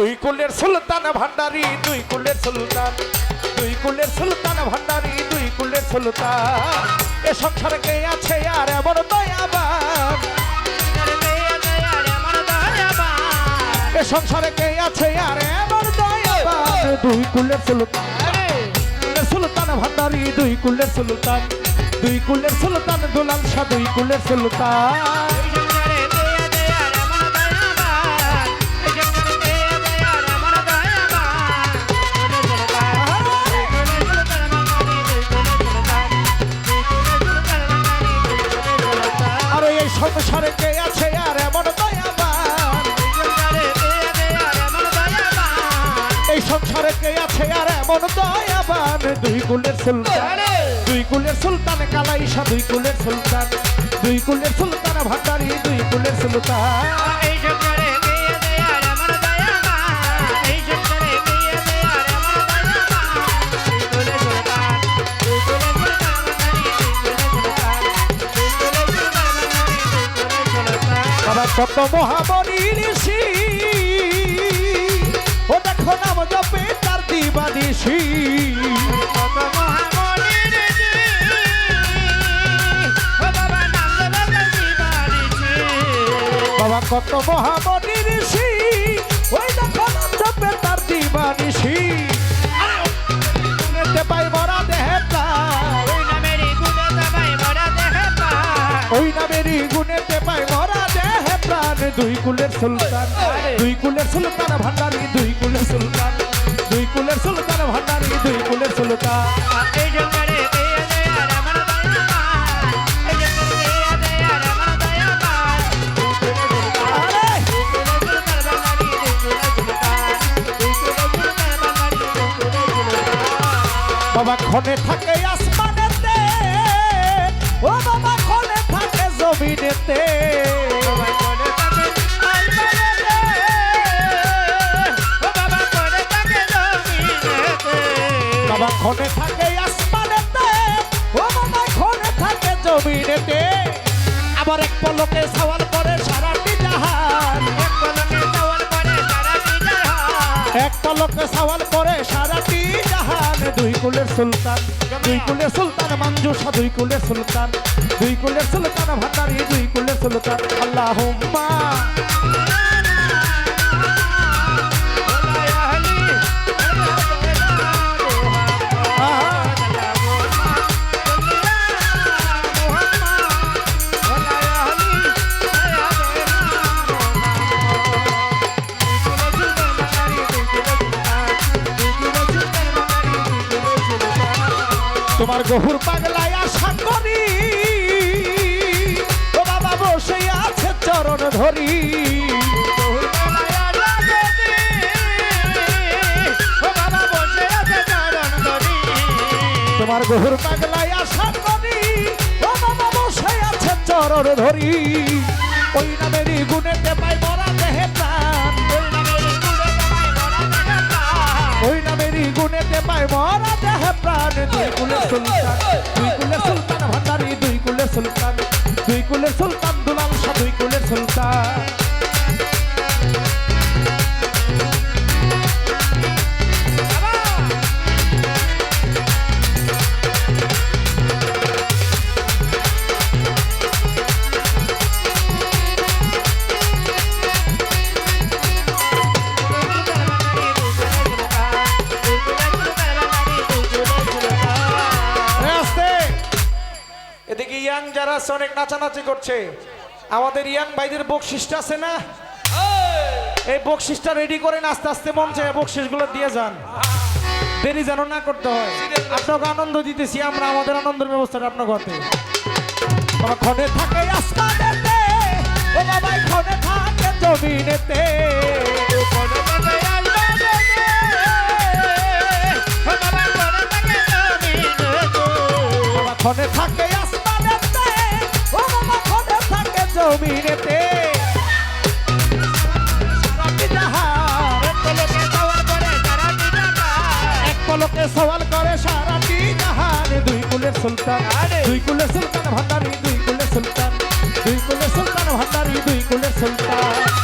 দুই কুলের সুলতান ভান্ডারি, দুই কুলের সুলতান, দুই কুলের সুলতান ভান্ডারি, দুই কুলের সুলতান। এ সংসারে কে আছে আর এমন এ সংসারে কে আছে আর এমন দুই কুলের সুলতান সুলতান ভান্ডারি, দুই কুলের সুলতান, দুই কুলের সুলতান দুলাল শাহ, দুই কুলের সুলতান। সংসারে কে আছে আর এমন দয়াবান? দুই কুলের সুলতান দুই কুলের সুলতান কালাইশা দুই কুলের সুলতান দুই কুলের সুলতান ভান্ডারি দুই কুলের সুলতান। বাবা কত ও দেখো নাম জপে তার দিবানিসি বাবা কত মহামণি ঋষি। ওই দেখো নাম জপে তার পাই মরা দেহে ওই নামেরই গুণেতে দুই কুলের সুলতান দুই কুলের সুলতান ভান্ডারি দুই কুলের সুলতান দুই কুলের সুলতান ভান্ডারি দুই কুলের সুলতান! বাবা ক্ষণে থাকে আসমানেতে ও বাবা ক্ষণে থাকে জমিনেতে সওয়াল করে সারাটি জাহান এক পলকে সওয়াল করে সারাটি জাহান দুই কুলের সুলতান, দুই কুলের সুলতান মঞ্জুসা দুই কুলের সুলতান, দুই কুলের দুই কুলের সুলতান। তোমার গহুর পাগলায় আশা করি। ও বাবা, বসে আছে চরণ ধরি। তোমার গহুর পাগলায় আশা করি। ও বাবা, বসে আছে চরণ ধরি। ওই নামেরই গুণেতে পাই মরা পাই মরা দেহ প্রাণ। দুই কুলে সুলতান, দুই কুলে সুলতান ভান্ডারি, দুই কুলে সুলতান। দুই কুলে সুলতান দুলাল শাহ, দুই কুলে সুলতান। ইয়াং যারা আছে অনেক নাচানাচি করছে। আমাদের ইয়াং ভাইদের বকশিসটা আছে না? এই! বকশিসটা রেডি করেন আস্তে আস্তে মন চায় বকশিসগুলো দিয়ে যান। দেরি যেন না করতে হয়। আপনাকে আনন্দ দিতেছি আমরা আমাদের আনন্দের ব্যবস্থাটা হতে। বাবা ক্ষণে থাকে আসমানেতে ও বাবা ক্ষণে থাকে জমিনেতে। ক্ষণে থাকে জমিনেতে। জাহান সওয়াল করে, সারাটি জাহান দুই কুলের সুলতান, দুই কুলের সুলতান ভাতারি, দুই কুলের সুলতান, দুই কুলের সুলতান ভাতারি, দুই কুলের সুলতান।